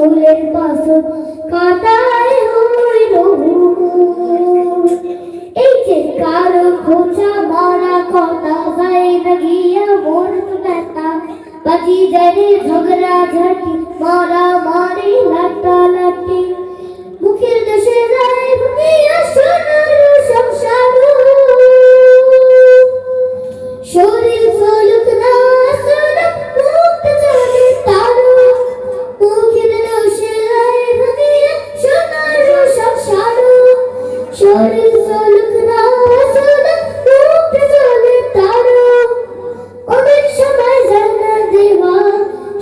গন্ডগোলের পাশন কাটায় হইল। এই যে কার খোঁচা, মারা কথা যায় না গিয়া মন ব্যথা, বাজি যায় ঝগড়া, ঝাটি, মারা, মারি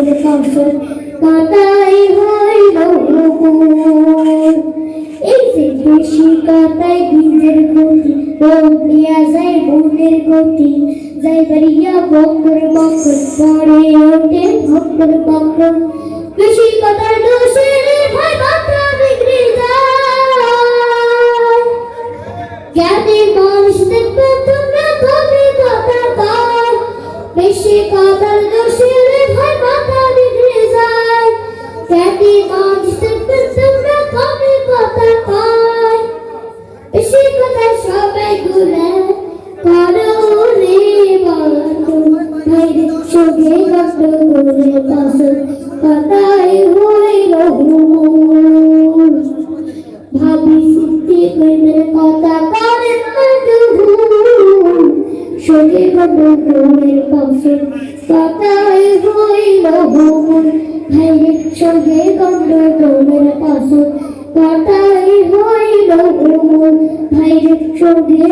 গন্ডগোলের কৌশল কাটাই হইল। এই যে বেশি কাটাই বীজের গতি বদলিয়া যায় মনের গতি যাই বাড়িয়া বকর বকর পরে ওঠে ভক্তর বকর বেশি কথার দোষে ভাই মাথা বিগড়ে যায় জ্ঞানী মানুষ দেখবে তোমরা কবে কথা বেশি ভাবি সিদ্ধি কইমের কথা করেন না দুহুর সঙ্গে গন্ডগোলের পাশে কথাই হইল হুমুর ভাইয়ের সঙ্গে গন্ডগোলের পাশে কথাই হইল হুমুর ভাইয়ের সঙ্গে